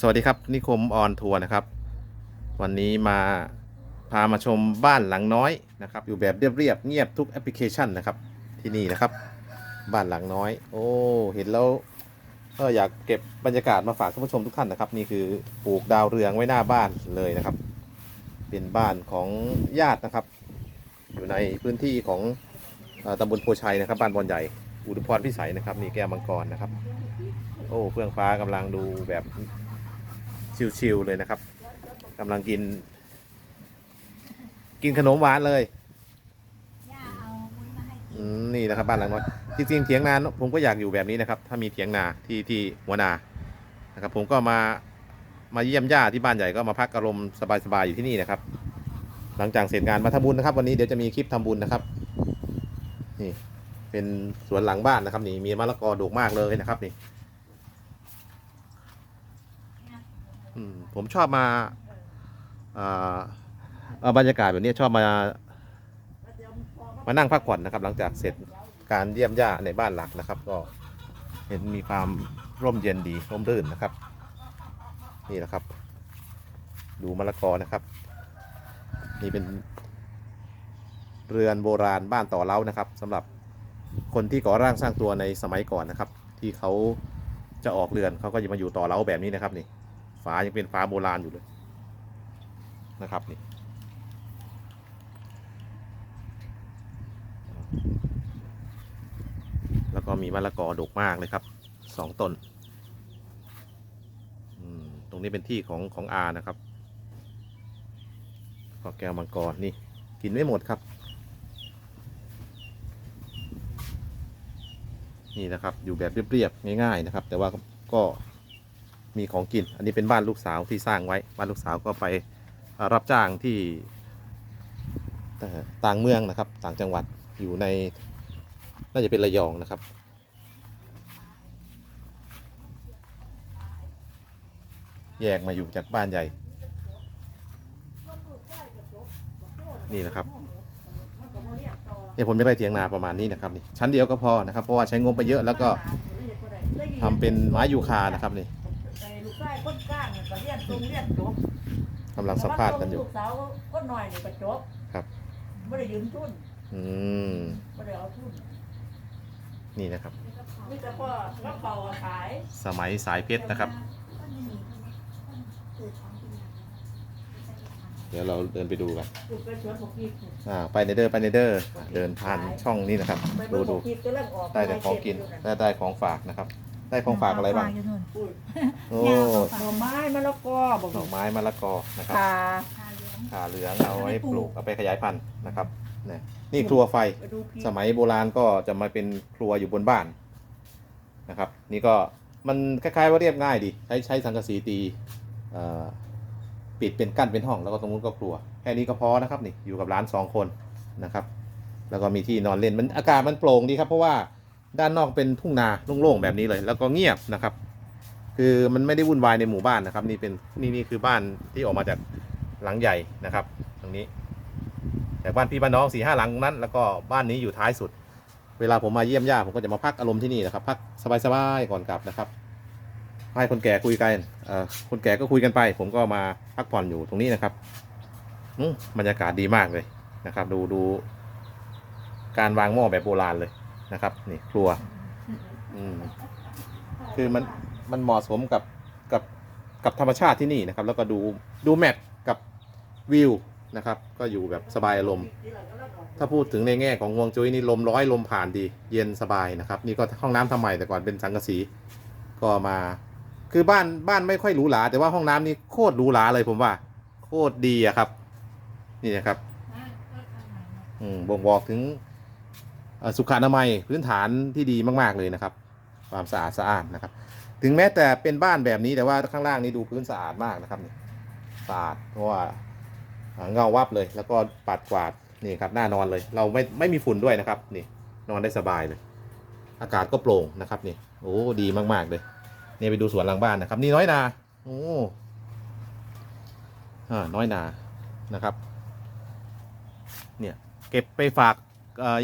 สวัสดีครับนิคมออนทัวร์นะครับ วันนี้มาพามาชมบ้านหลังน้อยนะครับ อยู่แบบเรียบๆเงียบทุกแอปพลิเคชันนะครับ ที่นี่นะครับ บ้านหลังน้อย โอ้เห็นแล้วก็อยากเก็บบรรยากาศมาฝากท่านผู้ชมทุกท่านนะครับ นี่คือปลูกดาวเรืองไว้หน้าบ้านเลยนะครับ เป็นบ้านของญาตินะครับ อยู่ในพื้นที่ของตำบลโพชัยนะครับ บ้านบอนใหญ่อุดมพรพิสัยนะครับนี่แก้วมังกรนะครับ โอ้เฟื่องฟ้ากำลังดูแบบ ชิวๆเลยนะครับกำลังกิน กินขนมหวานเลยอืมนี่นะครับบ้านหลังน้อยจริงๆเถียงนาผมก็อยากอยู่แบบนี้นะครับ ถ้ามีเถียงนาที่ที่หัวนานะครับ ผมก็มามาเยี่ยมญาติที่บ้านใหญ่ก็มาพักอารมณ์สบายๆอยู่ที่นี่นะครับ หลังจากเสร็จงานมาทำบุญนะครับ วันนี้เดี๋ยวจะมีคลิปทำบุญนะครับ นี่ เป็นสวนหลังบ้านนะครับ นี่มีมะละกอดกมากเลยนะครับนี่ อืมผมชอบมาอ่าเอาบรรยากาศแบบนี้ชอบมา มานั่งพักผ่อนนะครับ หลังจากเสร็จการเยี่ยมญาติในบ้านหลักนะครับ ก็เห็นมีความร่มเย็นดีร่มรื่นนะครับ นี่นะครับ ดูมะละกอนะครับ นี่เป็นเรือนโบราณบ้านต่อเล้านะครับสำหรับคนที่ก่อร่างสร้างตัวในสมัยก่อนนะครับ ที่เขาจะออกเรือนเขาก็จะมาอยู่ต่อเล้าแบบนี้นะครับนี่ ฝายังเป็นฝาโบราณอยู่เลยนะครับนี่แล้วก็มีมะละกอดกมากเลยครับสองต้นตรงนี้เป็นที่ของของอานะครับก็แก้วมังกรนี่กินไม่หมดครับนี่นะครับอยู่แบบเรียบๆง่าย ๆ นะครับ แต่ว่าก็ มีของกิน อันนี้เป็นบ้านลูกสาวที่สร้างไว้ บ้านลูกสาวก็ไปรับจ้างที่ต่างเมืองนะครับ ต่างจังหวัดอยู่ในน่าจะเป็นระยองนะครับ แยกมาอยู่จากบ้านใหญ่ นี่นะครับเนี่ยผมจะได้เถียงนาประมาณนี้นะครับนี่ชั้นเดียวก็พอนะครับ เพราะว่าใช้งบไปเยอะแล้วก็ทำเป็นไม้ยูคานะครับนี่ ชายคนกลางก็เรียนตรงเรียนจบกำลังสัมภาษณ์กันอยู่ลูกสาวคนหน่อยนี่ก็จบครับ ไม่ได้ยืมทุนอืม ไม่ได้เอาทุนนี่นะครับ มีแต่พ่อกระเป๋าขายสมัยสายเพชรนะครับ เดี๋ยวเราเดินไปดูกันลูกไปสวนหมกพีกอ่า ไปในเดอร์ไปในเดอร์อ่าเดินผ่านช่องนี้นะครับ ไปดูเบิ่งหมดูกพีกก็เริ่มออกได้แต่ของกินได้ได้ของฝากนะครับ ได้ของฝากอะไรบ้างอุ้ยโอ้หน่อไม้มะละกอบอกหน่อไม้มะละกอนะครับขาขาเหลืองเอาไว้ปลูกเอาไปขยายพันธุ์นะครับเนี่ยนี่ครัวไฟไปดูพีกสมัยโบราณก็จะมาเป็นครัวอยู่บนบ้านนะครับ นี่ก็มันคล้ายๆว่าเรียบง่ายดีใช้ใช้สังกะสีตีเอ่อปิดเป็นกั้นเป็นห้องแล้วก็ตรงนู้นก็ครัวแค่นี้ก็พอนะครับนี่อยู่กับร้านสองคนนะครับ แล้วก็มีที่นอนเล่นมันอากาศมันโปร่งดีครับเพราะว่า ด้านนอกเป็นทุ่งนาโล่งๆแบบนี้เลย แล้วก็เงียบนะครับ คือมันไม่ได้วุ่นวายในหมู่บ้านนะครับ นี่เป็นนี่นี่คือบ้านที่ออกมาจากหลังใหญ่นะครับ ตรงนี้แต่บ้านพี่บ้านน้องสี่ห้าหลังนั้น แล้วก็บ้านนี้อยู่ท้ายสุด เวลาผมมาเยี่ยมญาติผมก็จะมาพักอารมณ์ที่นี่นะครับ พักสบายๆก่อนกลับนะครับให้คนแก่คุยกันคนแก่ก็คุยกันไป ผมก็มาพักผ่อนอยู่ตรงนี้นะครับบรรยากาศดีมากเลยนะครับ ดูดูการวางหม้อแบบโบราณเลย นะครับ นี่ครัว อืมคือมันมันเหมาะสมกับกับกับธรรมชาติที่นี่นะครับ แล้วก็ดูดูแมทกับวิวนะครับ ก็อยู่แบบสบายอารมณ์ถ้าพูดถึงในแง่ของฮวงจุ้ยนี่ลมร้อยลมผ่านดี เย็นสบายนะครับ นี่ก็ห้องน้ำทำใหม่แต่ก่อนเป็นสังกะสีก็มา คือบ้านบ้านไม่ค่อยหรูหราแต่ว่าห้องน้ำนี่โคตรหรูหราเลยผมว่า โคตรดีอะครับ นี่นะครับ อืมบ่งบอกถึงเอ่อ สุขอนามัยพื้นฐานที่ดีมาก ๆ เลยนะครับ ความสะอาดสะอาดนะครับ ถึงแม้แต่เป็นบ้านแบบนี้แต่ว่าข้างล่างนี่ดูพื้นสะอาดมากนะครับสะอาดเพราะว่าเงาวับเลย แล้วก็ปัดกวาดนี่ครับหน้านอนเลย เราไม่ไม่มีฝุ่นด้วยนะครับนี่นอนได้สบายเลย อากาศก็โปร่งนะครับนี่โอ้ดีมาก ๆ เลยนี่ไปดูสวนหลังบ้านนะครับ นี่น้อยนาโอ้อ่าน้อยนานะครับ เนี่ยเก็บไปฝาก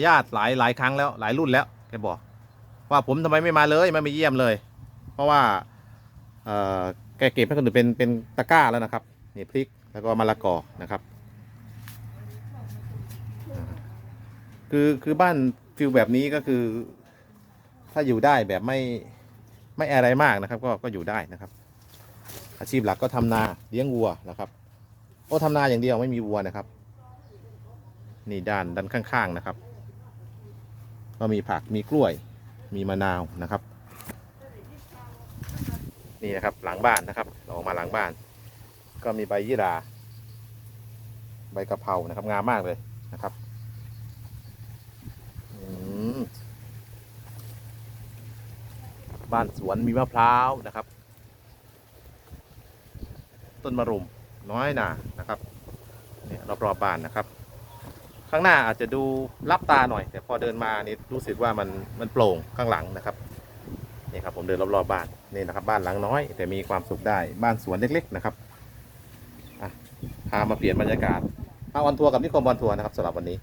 ญาติหลายหลายครั้งแล้วหลายรุ่นแล้วแกบอก ว่าผมทำไมไม่มาเลยไม่มาเยี่ยมเลย เพราะว่าแกเก็บให้คนอื่นเป็นเป็นตะกร้าแล้วนะครับนี่พริกแล้วก็มะละกอนะครับ คือคือบ้านฟิลแบบนี้ก็คือ ถ้าอยู่ได้แบบไม่ไม่อะไรมากนะครับ ก็ก็อยู่ได้นะครับ อาชีพหลักก็ทำนาเลี้ยงวัวนะครับโอ้ทำนาอย่างเดียวไม่มีวัวนะครับ นี่ด้านด้านข้างๆนะครับ ก็มีผักมีกล้วยมีมะนาวนะครับ นี่นะครับหลังบ้านนะครับเราออกมาหลังบ้าน ก็มีใบยี่หรา ใบกะเพรานะครับงามมากเลยนะครับบ้านสวนมีมะพร้าวนะครับ ต้นมะรุมน้อยหนานะครับเนี่ยรอบๆบ้านนะครับ ข้างหน้าอาจจะดูลับตาหน่อย แต่พอเดินมานี่รู้สึกว่ามันมันโปร่งข้างหลังนะครับนี่ครับผมเดินรอบๆบ้านนี่นะครับ บ้านหลังน้อย แต่มีความสุขได้บ้านสวนเล็กๆนะครับพามาเปลี่ยนบรรยากาศมาออนทัวร์กับนิคมบอลทัวร์นะครับสำหรับวันนี้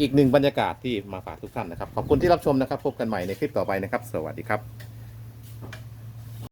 อีกหนึ่งบรรยากาศที่มาฝากทุกท่านนะครับ ขอบคุณที่รับชมนะครับ พบกันใหม่ในคลิปต่อไปนะครับ สวัสดีครับ